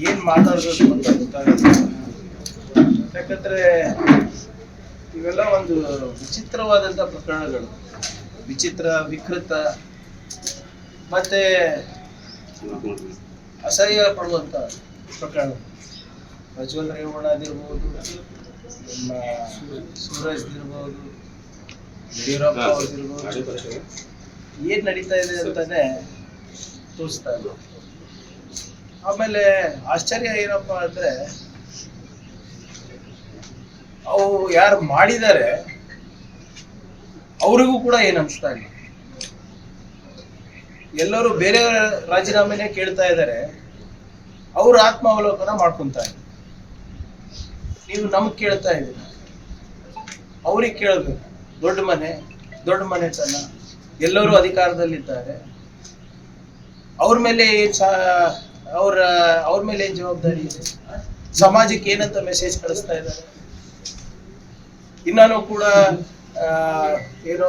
ಏನ್ ಮಾತಾಡೋದು ಅಂತ ಗೊತ್ತಾಗುತ್ತೆ ಯಾಕಂದ್ರೆ ಇವೆಲ್ಲ ಒಂದು ವಿಚಿತ್ರವಾದಂತ ಪ್ರಕರಣಗಳು. ವಿಚಿತ್ರ, ವಿಕೃತ, ಮತ್ತೆ ಅಸಹ್ಯ ಪಡುವಂತ ಪ್ರಕರಣ. ಪ್ರಜ್ವಲ್ ರೇವಣ್ಣದಿರ್ಬೋದು ನಮ್ಮ ಸೂರಜ್ ಇರ್ಬೋದು ಯಡಿಯೂರಪ್ಪ ಅವ್ರದ್ದಿರ್ಬೋದು ಏನ್ ನಡೀತಾ ಇದೆ ಅಂತಾನೆ ತೋರಿಸ್ತಾ ಇದೆ ಆಮೇಲೆ ಆಶ್ಚರ್ಯ ಏನಪ್ಪಾ ಅಂದ್ರೆ, ಅವು ಯಾರು ಮಾಡಿದ್ದಾರೆ, ಅವರಿಗೂ ಕೂಡ ಏನ್ ಅನ್ಸ್ತಾ ಇಲ್ಲ. ಎಲ್ಲರೂ ಬೇರೆ ರಾಜೀನಾಮೆನೆ ಕೇಳ್ತಾ ಇದ್ದಾರೆ, ಅವ್ರ ಆತ್ಮಾವಲೋಕನ ಮಾಡ್ಕೊಂತಾರೆ ನೀವು ನಮ್ಗ್ ಕೇಳ್ತಾ ಇದ್ದೀರ? ಅವ್ರಿಗೆ ಕೇಳಬೇಕು. ದೊಡ್ಡ ಮನೆ, ದೊಡ್ಡ ಮನೆತನ, ಎಲ್ಲರೂ ಅಧಿಕಾರದಲ್ಲಿದ್ದಾರೆ. ಅವ್ರ ಮೇಲೆ ಅವ್ರ ಅವ್ರ ಮೇಲೆ ಏನ್ ಜವಾಬ್ದಾರಿ ಇದೆ? ಸಮಾಜಕ್ಕೆ ಏನಂತ ಮೆಸೇಜ್ ಕಳಿಸ್ತಾ ಇದ್ದಾರೆ? ಇನ್ನಾನು ಕೂಡ ಏನೋ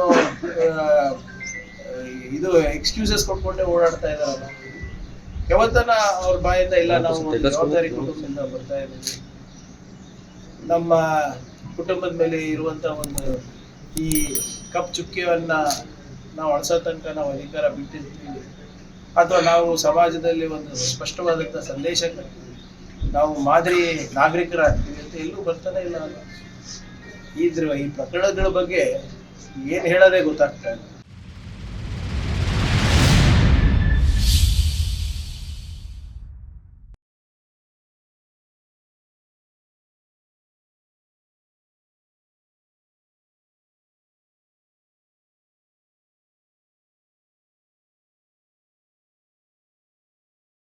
ಇದು ಎಕ್ಸ್ಕ್ಯೂಸಸ್ ಕೊಟ್ಕೊಂಡೆ ಓಡಾಡ್ತಾ ಇದಾರಲ್ಲ ಯಾವತ್ತನ ಅವ್ರ ಬಾಯಿಂದ ಇಲ್ಲ, ನಾವು ಜವಾಬ್ದಾರಿ ಕುಟುಂಬದಿಂದ ಬರ್ತಾ ಇದ್ದೀವಿ. ನಮ್ಮ ಕುಟುಂಬದ ಮೇಲೆ ಇರುವಂತ ಒಂದು ಈ ಕಪ್ ಚುಕ್ಕಿಯನ್ನ ನಾವು ಅಳಸೋ ತನಕ ನಾವು ಅಧಿಕಾರ ಬಿಟ್ಟಿರ್ತೀವಿ. ಅಥವಾ ನಾವು ಸಮಾಜದಲ್ಲಿ ಒಂದು ಸ್ಪಷ್ಟವಾದಂಥ ಸಂದೇಶ ನಾವು ಮಾದರಿ ನಾಗರಿಕರಾಗ್ತೀವಿ ಅಂತ ಎಲ್ಲೂ ಬರ್ತಾನೆ ಇಲ್ಲ. ಇದ್ರ ಈ ಪ್ರಕರಣಗಳ ಬಗ್ಗೆ ಏನು ಹೇಳೋದೇ ಗೊತ್ತಾಗ್ತಾ ಇಲ್ಲ.